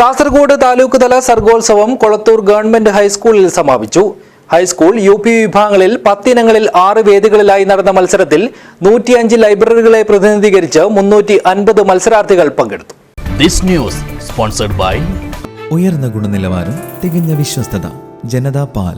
കാസർഗോഡ് താലൂക്ക് തല സർഗോത്സവം കൊളത്തൂർ ഗവൺമെന്റ് ഹൈസ്കൂളിൽ സമാപിച്ചു. ഹൈസ്കൂൾ യു പി വിഭാഗങ്ങളിൽ പത്തിനങ്ങളിൽ ആറ് വേദികളിലായി നടന്ന മത്സരത്തിൽ നൂറ്റിയഞ്ച് ലൈബ്രറികളെ പ്രതിനിധീകരിച്ച് മുന്നൂറ്റി അൻപത് മത്സരാർത്ഥികൾ പങ്കെടുത്തു. ദിസ് ന്യൂസ് സ്പോൺസർഡ് ബൈ ഉയർന്ന ഗുണനിലവാരം തികഞ്ഞ വിശ്വസ്തത ജനതാ പാൽ.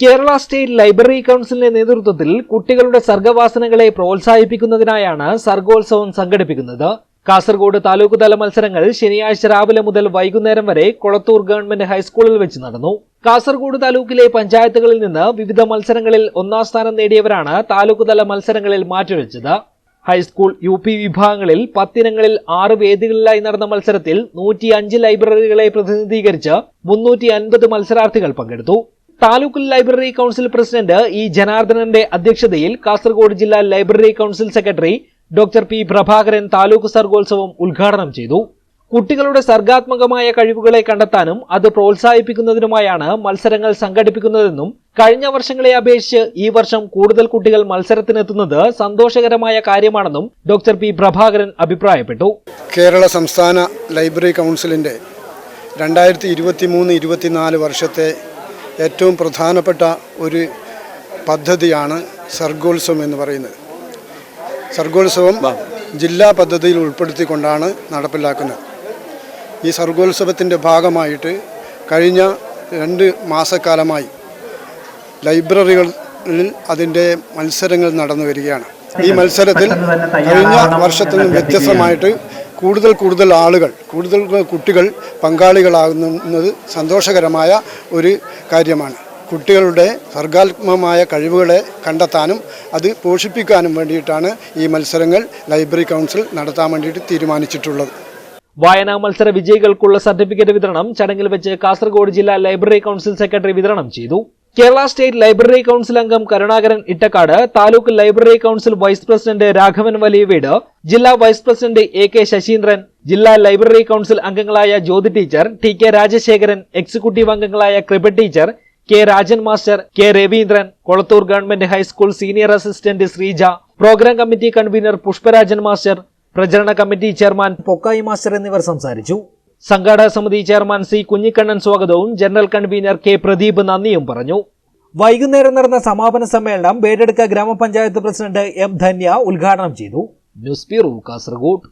കേരള സ്റ്റേറ്റ് ലൈബ്രറി കൗൺസിലിന്റെ നേതൃത്വത്തിൽ കുട്ടികളുടെ സർഗവാസനകളെ പ്രോത്സാഹിപ്പിക്കുന്നതിനായാണ് സർഗോത്സവം സംഘടിപ്പിക്കുന്നത്. കാസർഗോഡ് താലൂക്ക് തല മത്സരങ്ങൾ ശനിയാഴ്ച രാവിലെ മുതൽ വൈകുന്നേരം വരെ കൊളത്തൂർ ഗവൺമെന്റ് ഹൈസ്കൂളിൽ വെച്ച് നടന്നു. കാസർഗോഡ് താലൂക്കിലെ പഞ്ചായത്തുകളിൽ നിന്ന് വിവിധ മത്സരങ്ങളിൽ ഒന്നാം സ്ഥാനം നേടിയവരാണ് താലൂക്ക് തല മത്സരങ്ങളിൽ മാറ്റുരച്ചത് ഹൈസ്കൂൾ യു പി വിഭാഗങ്ങളിൽ പത്തിനങ്ങളിൽ ആറ് വേദികളിലായി നടന്ന മത്സരത്തിൽ നൂറ്റി അഞ്ച് ലൈബ്രറികളെ പ്രതിനിധീകരിച്ച് മുന്നൂറ്റി അൻപത് മത്സരാർത്ഥികൾ പങ്കെടുത്തു. Taluk library council president E ജനാർദ്ദനന്റെ അധ്യക്ഷതയിൽ കാസർഗോഡ് ജില്ലാ library council secretary doctor P Prabhakaran taluk സർഗോത്സവം ഉദ്ഘാടനം ചെയ്തു. കുട്ടികളുടെ സർഗാത്മകമായ കഴിവുകളെ കണ്ടെത്താനും അത് പ്രോത്സാഹിപ്പിക്കുന്നതിനുമായാണ് മത്സരങ്ങൾ സംഘടിപ്പിക്കുന്നതെന്നും കഴിഞ്ഞ വർഷങ്ങളെ അപേക്ഷിച്ച് ഈ വർഷം കൂടുതൽ കുട്ടികൾ മത്സരത്തിനെത്തുന്നത് സന്തോഷകരമായ കാര്യമാണെന്നും ഡോക്ടർ പി പ്രഭാകരൻ അഭിപ്രായപ്പെട്ടു. കേരള സംസ്ഥാന ലൈബ്രറി കൗൺസിലിന്റെ രണ്ടായിരത്തി ഇരുപത്തി മൂന്ന് ഇരുപത്തിനാല് വർഷത്തെ ഏറ്റവും പ്രധാനപ്പെട്ട ഒരു പദ്ധതിയാണ് സർഗോത്സവം എന്ന് പറയുന്നത്. സർഗോത്സവം ജില്ലാ പദ്ധതിയിൽ ഉൾപ്പെടുത്തിക്കൊണ്ടാണ് നടപ്പിലാക്കുന്നത്. ഈ സർഗോത്സവത്തിന്റെ ഭാഗമായിട്ട് കഴിഞ്ഞ രണ്ട് മാസക്കാലമായി ലൈബ്രറികളിൽ അതിന്റെ മത്സരങ്ങൾ നടന്നു വരികയാണ്. ഈ മത്സരത്തിൽ കഴിഞ്ഞ വർഷത്തിൽ നിന്നും വ്യത്യസ്തമായിട്ട് കൂടുതൽ കൂടുതൽ ആളുകൾ കൂടുതൽ കുട്ടികൾ പങ്കാളികളാകുന്നത് സന്തോഷകരമായ ഒരു കാര്യമാണ്. കുട്ടികളുടെ സർഗാത്മകമായ കഴിവുകളെ കണ്ടെത്താനും അത് പോഷിപ്പിക്കാനും വേണ്ടിയിട്ടാണ് ഈ മത്സരങ്ങൾ ലൈബ്രറി കൗൺസിൽ നടത്താൻ വേണ്ടിയിട്ട് തീരുമാനിച്ചിട്ടുള്ളത്. വായനാ മത്സര വിജയികൾക്കുള്ള സർട്ടിഫിക്കറ്റ് വിതരണം ചടങ്ങിൽ വെച്ച് കാസർഗോഡ് ജില്ലാ ലൈബ്രറി കൗൺസിൽ സെക്രട്ടറി വിതരണം ചെയ്തു. കേരള സ്റ്റേറ്റ് ലൈബ്രറി കൗൺസിൽ അംഗം Karunakaran Ittakkad taluk library council vice president Raghavan Valiyaveedu ജില്ലാ vice president A K Sasheendran ജില്ലാ ലൈബ്രറി കൗൺസിൽ അംഗങ്ങളായ Jyothi teacher T K Rajasekharan executive അംഗങ്ങളായ Krupa teacher K Rajan master K Raveendran Kolathur government high school senior assistant Sreeja program committee convener Pushparajan master പ്രചരണ committee chairman Pokkayi master എന്നിവർ സംസാരിച്ചു. സംഘാടക സമിതി chairman C Kunhikannan സ്വാഗതവും general convener K Pradeep നന്ദിയും പറഞ്ഞു. വൈകുന്നേരം നടന്ന സമാപന സമ്മേളനം ബേഡെടുക്ക ഗ്രാമപഞ്ചായത്ത് പ്രസിഡന്റ് എം ധന്യ ഉദ്ഘാടനം ചെയ്തു. News bureau Kasaragod.